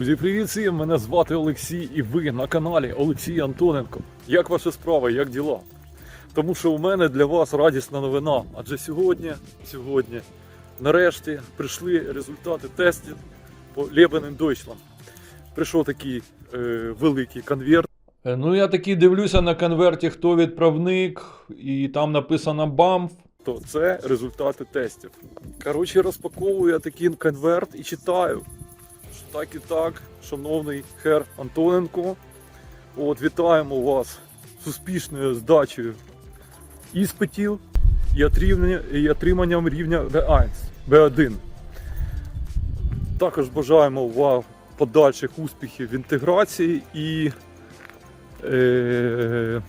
Друзі, привіт всім! Мене звати Олексій і ви на каналі Олексій Антоненко. Як ваша справа, як діла? Тому що у мене для вас радісна новина. Адже сьогодні, сьогодні, нарешті, прийшли результати тестів по Leben Deutschland. Прийшов такий е, великий конверт. Е, Ну, я такий дивлюся на конверті, хто відправник, і там написано БАМФ. То це результати тестів. Коротше, розпаковую я такий конверт і читаю. Так і так, шановний хер Антоненко. От, вітаємо вас з успішною здачею іспитів і отриманням рівня B1. B1. Також бажаємо вам подальших успіхів в інтеграції і е,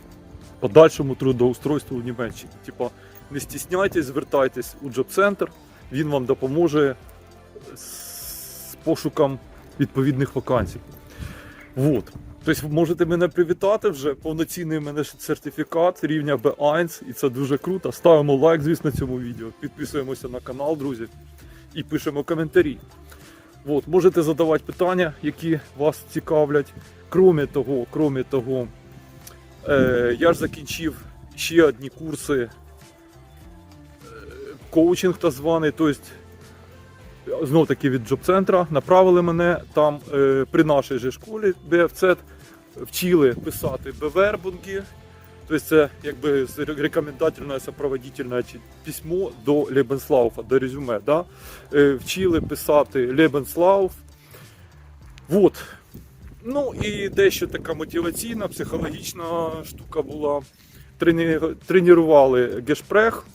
подальшому трудоустройству в Німеччині. Типа, не стісняйтесь, звертайтесь у джоб-центр, він вам допоможе з пошуком відповідних вакансій. Вот. Тобто можете мене привітати вже, повноцінний мене сертифікат рівня B1, і це дуже круто. Ставимо лайк, звісно, цьому відео, підписуємося на канал, друзі, і пишемо коментарі. От, можете задавати питання, які вас цікавлять. Кроме того, кроме того, е, я ж закінчив ще одні курси коучинг так званий, тобто знов таки від джоб-центра направили мене там е, при нашій же школі BFZ вчили писати бевербунги. Тобто це якби рекомендательне сопроводительне письмо до Лебенслауфа, до резюме. Да? Е, вчили писати Лебенслауф. Вот. Ну і дещо така мотиваційна, психологічна штука була. Тренували гешпрех,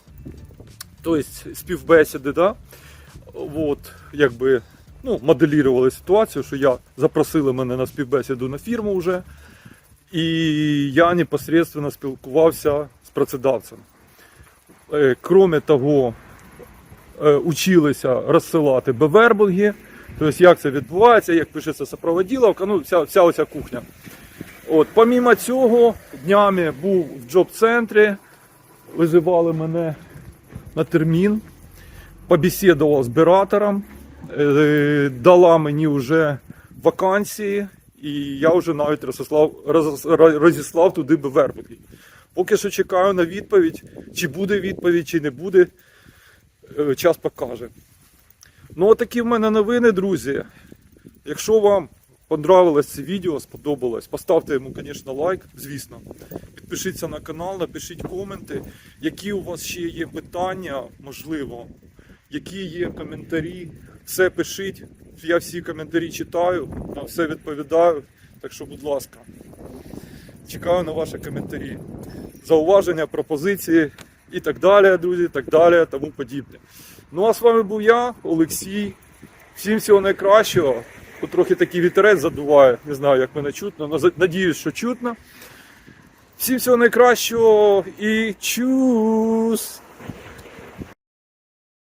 тобто співбесіди, да? От, якби, ну, моделірували ситуацію, що я запросили мене на співбесіду на фірму вже, і я непосредственно спілкувався з працедавцем. Е, Кроме того, е, училися розсилати бевербунги, тобто як це відбувається, як пишеться сопроводіловка, ну, вся, вся оця кухня. От, помімо цього, днями був в джоб-центрі, визивали мене на термін, побесідував з оператором, е, дала мені вже вакансії, і я вже навіть розіслав, роз- розіслав туди бевербуки. Поки що чекаю на відповідь, чи буде відповідь, чи не буде, е, час покаже. Ну, отакі в мене новини, друзі. Якщо вам понравилось це відео, сподобалось, поставте йому, звісно, лайк, звісно. Підпишіться на канал, напишіть коменти, які у вас ще є питання, можливо, які є коментарі. Все пишіть. Я всі коментарі читаю, на все відповідаю. Так що, будь ласка, чекаю на ваші коментарі, зауваження, пропозиції і так далі, друзі, так далі, тому подібне. Ну а з вами був я, Олексій. Всім всього найкращого. Тут трохи такий вітерець задуває, не знаю, як мене чутно, але надіюсь, що чутно. Всім всього найкращого і чус!